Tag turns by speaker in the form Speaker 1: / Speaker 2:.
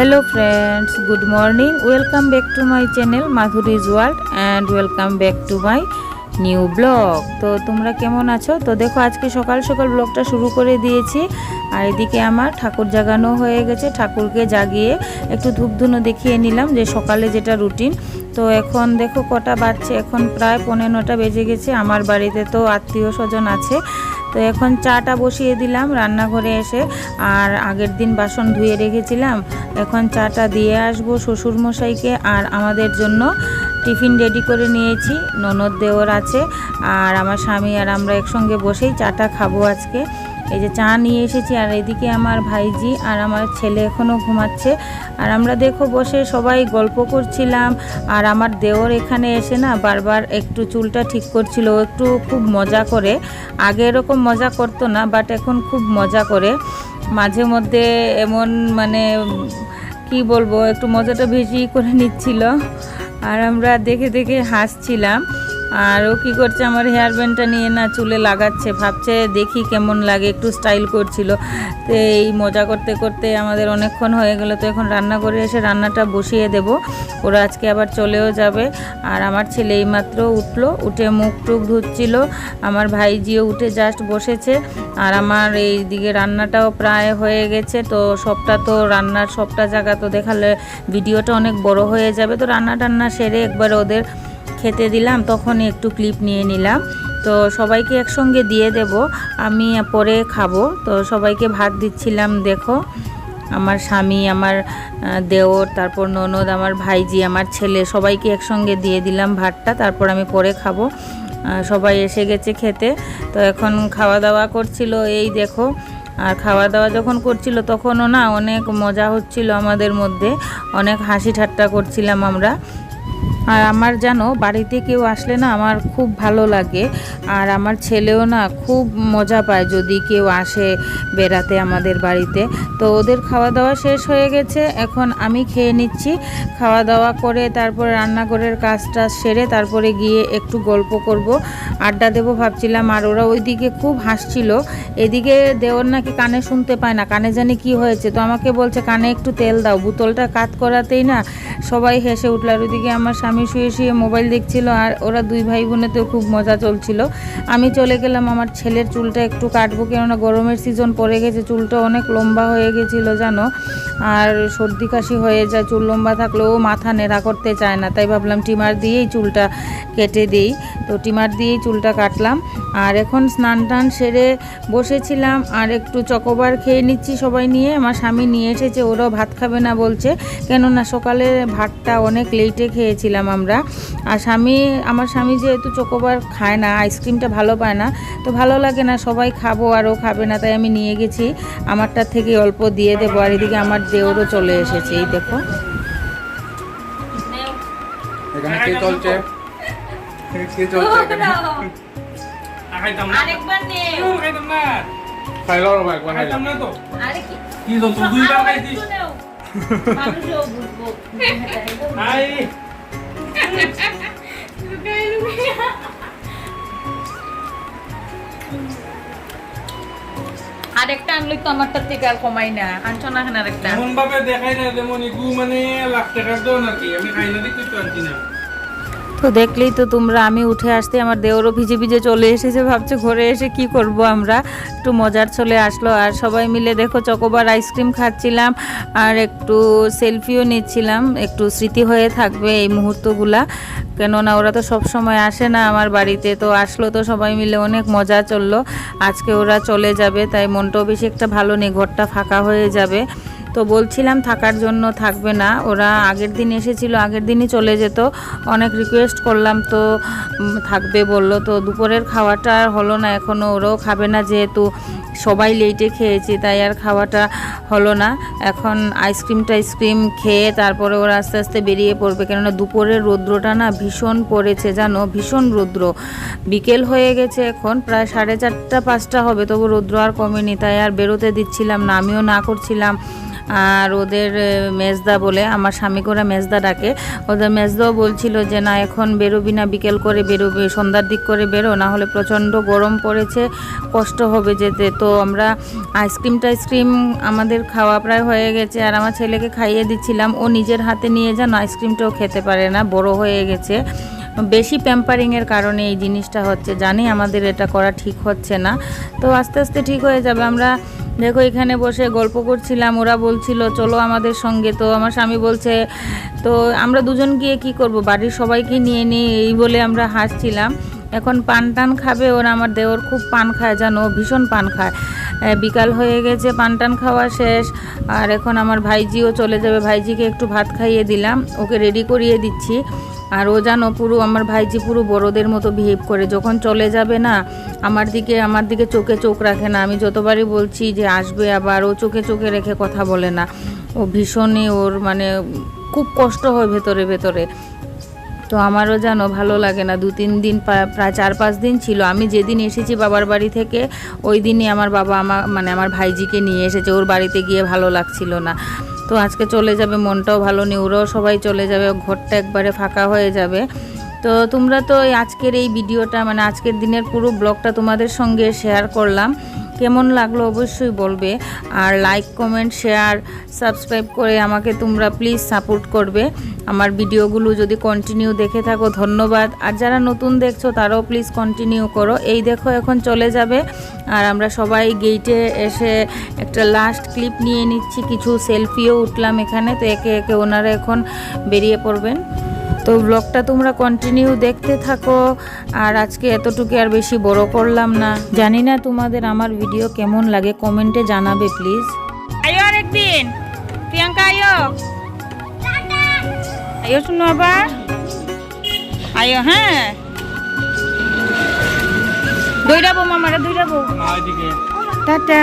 Speaker 1: Hello friends good morning welcome back to my channel Madhuri's world and welcome back to my new blog তো তোমরা কেমন আছো? তো দেখো, আজকে সকাল সকাল ব্লগটা শুরু করে দিয়েছি। আর এদিকে আমার ঠাকুর জাগানো হয়ে গেছে। ঠাকুরকে জাগিয়ে একটু ধূপধুনো দেখিয়ে নিলাম যে সকালে যেটা রুটিন তো এখন দেখো, কটা বাজছে। এখন প্রায় পনেরো নটা বেজে গেছে। আমার বাড়িতে তো আত্মীয় স্বজন আছে। তো এখন চাটা বসিয়ে দিলাম রান্নাঘরে এসে। আর আগের দিন বাসন ধুয়ে রেখেছিলাম। এখন চাটা দিয়ে আসব শ্বশুরমশাইকে আর আমাদের জন্য টিফিন রেডি করে নিয়েছি। ননদ দেওয়ার আছে। আর আমার স্বামী আর আমরা একসঙ্গে বসেই চাটা খাব আজকে। এই যে চা নিয়ে এসেছি, আর এদিকে আমার ভাইজি আর আমার ছেলে এখনও ঘুমাচ্ছে। আর আমরা দেখো বসে সবাই গল্প করছিলাম, আর আমার দেওর এখানে এসে না বারবার একটু চুলটা ঠিক করছিল। একটু খুব মজা করে, আগে এরকম মজা করতো না বাট এখন খুব মজা করে। মাঝে মধ্যে এমন মানে কি বলব, একটু মজাটা বেশি করে নিচ্ছিল। আর আমরা দেখে দেখে হাসছিলাম। আর ও কী করছে? আমার হেয়ার ব্যান্ডটা নিয়ে না চুলে লাগাচ্ছে, ভাবছে দেখি কেমন লাগে, একটু স্টাইল করছিল। তো এই মজা করতে করতে আমাদের অনেকক্ষণ হয়ে গেল, তো এখন রান্না করে এসে রান্নাটা বসিয়ে দেব। ওরা আজকে আবার চলেও যাবে। আর আমার ছেলে এইমাত্র উঠল, উঠে মুখ টুক ধুচ্ছিল। আমার ভাইজিও উঠে জাস্ট বসেছে। আর আমার এই দিকে রান্নাটাও প্রায় হয়ে গেছে। তো সবটা তো রান্নার সবটা জায়গা তো দেখালে ভিডিওটা অনেক বড় হয়ে যাবে। তো রান্না টান্না সেরে একবার ওদের খেতে দিলাম, তখন একটু ক্লিপ নিয়ে নিলাম। তো সবাইকে একসঙ্গে দিয়ে দেব, আমি পরে খাব। তো সবাইকে ভাত দিচ্ছিলাম, দেখো। আমার স্বামী, আমার দেওর, তারপর ননদ, আমার ভাইজি, আমার ছেলে, সবাইকে একসঙ্গে দিয়ে দিলাম ভাতটা, তারপর আমি পরে খাব। সবাই এসে গেছে খেতে। তো এখন খাওয়া দাওয়া করছিল, এই দেখো। আর খাওয়া দাওয়া যখন করছিল, তখনও না অনেক মজা হচ্ছিল আমাদের মধ্যে। অনেক হাসি ঠাট্টা করছিলাম আমরা। আর আমার জানো, বাড়িতে কেউ আসলে না আমার খুব ভালো লাগে। আর আমার ছেলেও না খুব মজা পায় যদি কেউ আসে বেড়াতে আমাদের বাড়িতে। তো ওদের খাওয়া দাওয়া শেষ হয়ে গেছে, এখন আমি খেয়ে নিচ্ছি। খাওয়া দাওয়া করে তারপরে রান্নাঘরের কাজটা সেরে তারপরে গিয়ে একটু গল্প করব, আড্ডা দেবো ভাবছিলাম। আর ওরা ওইদিকে খুব হাসছিল। এদিকে দেওয়ার নাকি কানে শুনতে পায় না, কানে জানি কি হয়েছে। তো আমাকে বলছে, কানে একটু তেল দাও, বোতলটা কাত করাতেই না সবাই হেসে উঠল। আর ওইদিকে আমার স্বামী শুয়ে শুয়ে মোবাইল দেখছিল আর ওরা দুই ভাই বোনেতেও খুব মজা চলছিল। আমি চলে গেলাম, আমার ছেলের চুলটা একটু কাটবো কেননা গরমের সিজন পড়ে গেছে, চুলটা অনেক লম্বা হয়ে গেছিল জানো। আর সর্দি কাশি হয়ে যায়, চুল লম্বা থাকলেও মাথা নেড়া করতে চায় না, তাই ভাবলাম টিমার দিয়েই চুলটা কেটে দিই। তো টিমার দিয়েই চুলটা কাটলাম আর এখন স্নান টান সেরে বসেছিলাম আর একটু চকোবার খেয়ে নিচ্ছি সবাই নিয়ে। আমার স্বামী নিয়ে এসেছে, ওরাও ভাত খাবে না বলছে। কেননা সকালে ভাতটা অনেক লেটে খেয়েছিলাম আমরা। আর স্বামী আমার স্বামী যেহেতু চকোবার খায় না আইসক্রিমটা ভালো পায় না তো ভালো লাগে না সবাই খাব আর ও খাবে না তাই আমি নিয়ে গেছি। আমারটার থেকে অল্প দিয়ে দেবো আর এদিকে আমার দেওরও চলে এসেছে এই দেখো।
Speaker 2: এখানে কি চলছে? কি চলছে এখানে?
Speaker 1: আরেকবার নে।
Speaker 3: কেউ খাইতাম না
Speaker 2: খাইলো। একবার খাইলো
Speaker 3: না তো।
Speaker 1: আরে কি?
Speaker 3: কি তো দুইবার খাইছিস?
Speaker 1: মানুষও বুঝব।
Speaker 3: আই।
Speaker 1: আরেকটা আনলি তো আমারটার থেকে আর কমাই না। আনছো না আরেকটা?
Speaker 3: এমন ভাবে দেখাই না যেমন ইগু মানে লাখ টাকার দোন আর আমি খাই না দেখতে আনছি না।
Speaker 1: তো দেখলেই তো তোমরা, আমি উঠে আসতে আমার দেওরও ভিজে ভিজে চলে এসেছে, ভাবছে ঘরে এসে কি করব আমরা। একটু মজার চলে আসলো, আর সবাই মিলে দেখো চকোবার আইসক্রিম খাচ্ছিলাম, আর একটু সেলফিও নিচ্ছিলাম, একটু স্মৃতি হয়ে থাকবে এই মুহূর্তগুলা। কেননা ওরা তো সব সময় আসে না আমার বাড়িতে, তো আসলো তো সবাই মিলে অনেক মজা চলল। আজকে ওরা চলে যাবে, তাই মনটাও বেশি একটা ভালো নেই, ঘরটা ফাঁকা হয়ে যাবে। তো বলছিলাম থাকার জন্য থাকবে না। ওরা আগের দিন এসেছিল, আগের দিনই চলে যেত। অনেক রিকোয়েস্ট করলাম তো থাকবে বলল। তো দুপুরের খাওয়াটা হলো না এখনও ওরাও খাবে না যেহেতু সবাই লেটে খেয়েছি, তাই আর খাওয়াটা হলো না। এখন আইসক্রিম টাইসক্রিম খেয়ে তারপরে ওরা আস্তে আস্তে বেরিয়ে পড়বে। কেননা দুপুরের রৌদ্রটা না ভীষণ পড়েছে, জানো? ভীষণ রৌদ্র। বিকেল হয়ে গেছে এখন, প্রায় সাড়ে চারটা, পাঁচটা হবে। তবু রৌদ্র আর কমেনি, তাই আর বেরোতে দিচ্ছিলাম না। আমিও না করছিলাম। আর ওদের মেজদা বলে, আমার স্বামী করে মেজদা ডাকে। ওদের মেজদাও বলছিল যে, না, এখন বেরোবি না, বিকেল করে বেরোবি, সন্ধ্যার দিক করে বেরো, না হলে প্রচণ্ড গরম পড়েছে, কষ্ট হবে যেতে। তো আমরা আইসক্রিম টাইসক্রিম আমাদের খাওয়া প্রায় হয়ে গেছে, আর আমার ছেলেকে খাইয়ে দিচ্ছিলাম। ও নিজের হাতে নিয়ে যান আইসক্রিমটাও খেতে পারে না, বড় হয়ে গেছে। বেশি প্যাম্পারিংয়ের কারণে এই জিনিসটা হচ্ছে, জানি আমাদের এটা করা ঠিক হচ্ছে না। তো আস্তে আস্তে ঠিক হয়ে যাবে। আমরা দেখো এখানে বসে গল্প করছিলাম, ওরা বলছিল, চলো আমাদের সঙ্গে। তো আমার স্বামী বলছে, তো আমরা দুজন গিয়ে কি করব? বাড়ির সবাইকে নিয়ে নিই এই বলে আমরা হাসছিলাম। এখন পান টান খাবে, ওরা আমার দেওর খুব পান খায়, জানো? ভীষণ পান খায়। বিকাল হয়ে গেছে পান টান খাওয়া শেষ। আর এখন আমার ভাইজিও চলে যাবে। ভাইজিকে একটু ভাত খাইয়ে দিলাম। ওকে রেডি করিয়ে দিচ্ছি। আর ও জানো, পুরো আমার ভাইজি পুরো বড়দের মতো বিহেভ করে। যখন চলে যাবে না, আমার দিকে আমার দিকে চোখে চোখ রাখে না। আমি যতবারই বলছি যে আসবে আবার, ও চোখে চোখে রেখে কথা বলে না। ও ভীষণই ওর মানে খুব কষ্ট হয় ভেতরে ভেতরে। তো আমারও জানো ভালো লাগে না। দু, তিন দিন প্রায় চার, পাঁচ দিন ছিল। আমি যেদিন এসেছি বাবার বাড়ি থেকে, ওই দিনই আমার বাবা আমার মানে আমার ভাইজিকে নিয়ে এসেছে। ওর বাড়িতে গিয়ে ভালো লাগছিল না। তো আজকে চলে যাবে, মনটাও ভালো নেই। ওরাও সবাই চলে যাবে, ঘরটা একবারে ফাঁকা হয়ে যাবে। তো তোমরা তো আজকের এই ভিডিওটা মানে আজকের দিনের পুরো ব্লগটা তোমাদের সঙ্গে শেয়ার করলাম। কেমন লাগল অবশ্যই বলবে। আর লাইক কমেন্ট শেয়ার সাবস্ক্রাইব করে আমাকে তোমরা প্লিজ সাপোর্ট করবে। আমার ভিডিওগুলো যদি কন্টিনিউ দেখে থাকো, ধন্যবাদ। আর যারা নতুন দেখছ, তারাও প্লিজ কন্টিনিউ করো। এই দেখো এখন চলে যাবে। আর আমরা সবাই গেইটে এসে একটা লাস্ট ক্লিপ নিয়ে নিচ্ছি। কিছু সেলফিও উঠলাম এখানে। তো একে একে ওনারা এখন বেরিয়ে পড়বেন। তো ব্লগটা তোমরা কন্টিনিউ দেখতে থাকো। আর আজকে এতটুকু আর বেশি বড় করলাম না। জানি না তোমাদের আমার ভিডিও কেমন লাগে কমেন্টে জানাবে প্লিজ আয়ো আরেকদিন। প্রিয়াঙ্কা আয়ো। আয়ো শুনো আবার। আয়ো হ্যাঁ। দৌড়াবো মামারা দৌড়াবো
Speaker 3: এদিকে
Speaker 1: টাটা।